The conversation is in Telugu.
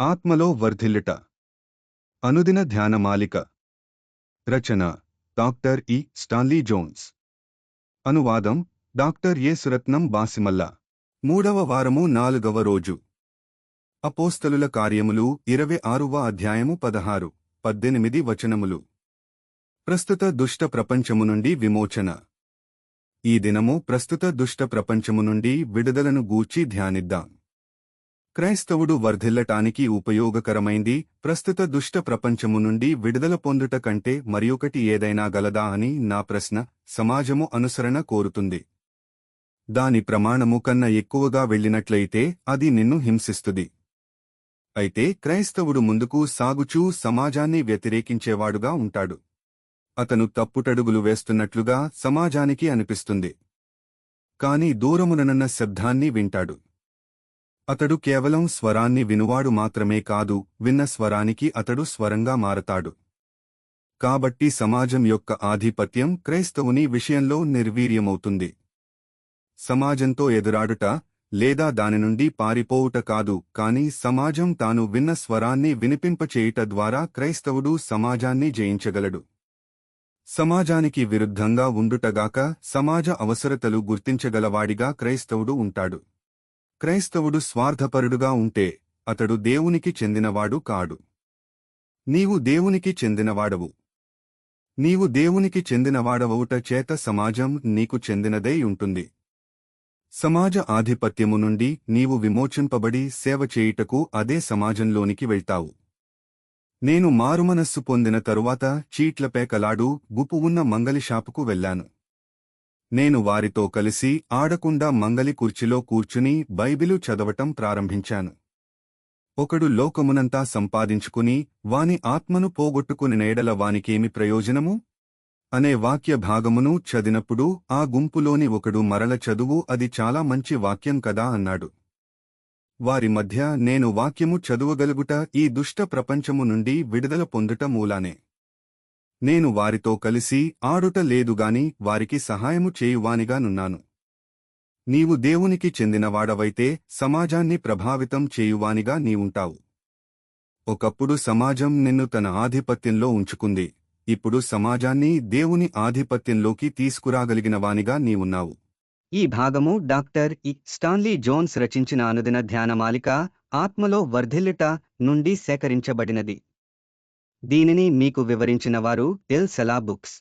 ఆత్మలో వర్ధిల్లుట. అనుదిన ధ్యానమాలిక రచన డాక్టర్ ఇ. Stanley Jones. అనువాదం డాక్టర్ ఏ. సురత్నం బాసిమల్ల. మూడవ వారము నాలుగవ రోజు. అపోస్తలుల కార్యములు ఇరవై ఆరువ అధ్యాయము పదహారు పద్దెనిమిది వచనములు. ప్రస్తుత దుష్ట ప్రపంచము నుండి విమోచన. ఈ దినము ప్రస్తుత దుష్ట ప్రపంచము నుండి విడుదలను గూర్చి ధ్యానిద్దాం. క్రైస్తవుడు వర్ధిల్లటానికి ఉపయోగకరమైంది ప్రస్తుత దుష్ట ప్రపంచము నుండి విడుదల పొందుట కంటే మరియొకటి ఏదైనా గలదా అని నా ప్రశ్న సమాజము అనుసరణ కోరుతుంది. దాని ప్రమాణము కన్నా ఎక్కువగా వెళ్ళినట్లయితే అది నిన్ను హింసిస్తుంది. అయితే క్రైస్తవుడు ముందుకు సాగుచూ సమాజాన్ని వ్యతిరేకించేవాడుగా ఉంటాడు. అతను తప్పుటడుగులు వేస్తున్నట్లుగా సమాజానికి అనిపిస్తుంది. కాని దూరముననన్న శబ్దాన్ని వింటాడు. అతడు కేవలం స్వరాన్ని వినువాడు మాత్రమే కాదు విన్న స్వరానికి అతడు స్వరంగా మారతాడు. కాబట్టి సమాజం యొక్క ఆధిపత్యం క్రైస్తవుని విషయంలో నిర్వీర్యమవుతుంది. సమాజంతో ఎదురాడుట లేదా దాని నుండి పారిపోవుట కాదు కాని సమాజం తాను విన్న స్వరాన్ని వినిపింపచేయుట ద్వారా క్రైస్తవుడు సమాజాన్ని జయించగలడు. సమాజానికి విరుద్ధంగా ఉండుటగాక సమాజ అవసరతలు గుర్తించగలవాడిగా క్రైస్తవుడు ఉంటాడు. క్రైస్తవుడు స్వార్థపరుడుగా ఉంటే అతడు దేవునికి చెందినవాడు కాడు. నీవు దేవునికి చెందినవాడవు. నీవు దేవునికి చెందినవాడవవుట చేత సమాజం నీకు చెందినదై ఉంటుంది. సమాజ ఆధిపత్యము నుండి నీవు విమోచింపబడి సేవ చేయుటకు అదే సమాజంలోనికి వెళ్తావు. నేను మారుమనస్సు పొందిన తరువాత చీట్లపేకలాడు గుపు ఉన్న మంగలి షాపుకు వెళ్ళాను నేను వారితో కలిసి ఆడకుండా మంగలి కుర్చీలో కూర్చుని బైబిలు చదవటం ప్రారంభించాను. ఒకడు లోకమునంతా సంపాదించుకుని వాని ఆత్మను పోగొట్టుకుని నేడల వానికేమి ప్రయోజనము? అనే వాక్య భాగమును చదినప్పుడు ఆ గుంపులోని ఒకడు మరల చదువు అది చాలా మంచి వాక్యం కదా అన్నాడు. వారి మధ్య నేను వాక్యము చదువగలుగుట ఈ దుష్ట ప్రపంచము నుండి విడుదల పొందుట మూలానే. నేను వారితో కలిసి ఆడుట లేదుగాని వారికి సహాయము చేయువానిగానున్నాను నీవు దేవునికి చెందినవాడవైతే సమాజాన్ని ప్రభావితం చేయువానిగా నీవుంటావు. ఒకప్పుడు సమాజం నిన్ను తన ఆధిపత్యంలో ఉంచుకుంది. ఇప్పుడు సమాజాన్ని దేవుని ఆధిపత్యంలోకి తీసుకురాగలిగినవానిగా నీవున్నావు. ఈ భాగము డాక్టర్ ఇ. స్టాన్లీ జోన్స్ రచించిన అనుదిన ధ్యానమాలిక ఆత్మలో వర్ధిల్లుట నుండి సేకరించబడినది. దీనిని మీకు వివరించిన వారు ఎల్ సెలా బుక్స్.